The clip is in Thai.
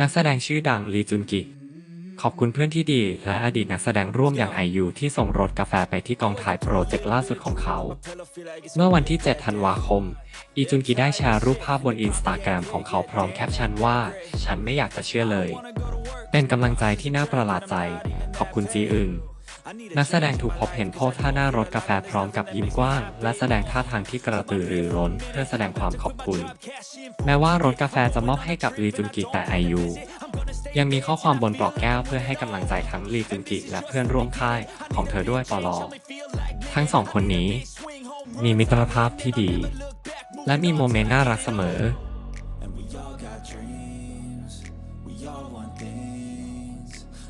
นักแสดงชื่อดังลีจุนกิ ขอบคุณเพื่อนที่ดี และอดีตนักแสดงร่วมอย่างไอยูที่ส่งรถกาแฟไปที่กองถ่ายโปรเจกต์ล่าสุดของเขา เมื่อวันที่ 7 ธันวาคม อีจุนกิได้แชร์รูปภาพบนอินสตาแกรมของเขาพร้อมแคปชั่นว่า ฉันไม่อยากจะเชื่อเลย เป็นกำลังใจที่น่าประหลาดใจ ขอบคุณจีอึง นักแสดงถูกพบเห็นโพสท่าหน้ารถกาแฟพร้อมกับยิ้มกว้าง และแสดงท่าทางที่กระตือรือร้น เพื่อแสดงความขอบคุณ แม้ว่ารถกาแฟจะมอบให้กับลีจุนกิแต่ไอยูยังมีข้อความบนปลอกแก้วเพื่อให้กำลังใจทั้งลีจุนกิและเพื่อนร่วมค่ายของเธอด้วยปลอทั้งสองคนนี้ มีมิตรภาพที่ดี และมีโมเมนต์น่ารักเสมอ And we all got dreams, we all want things.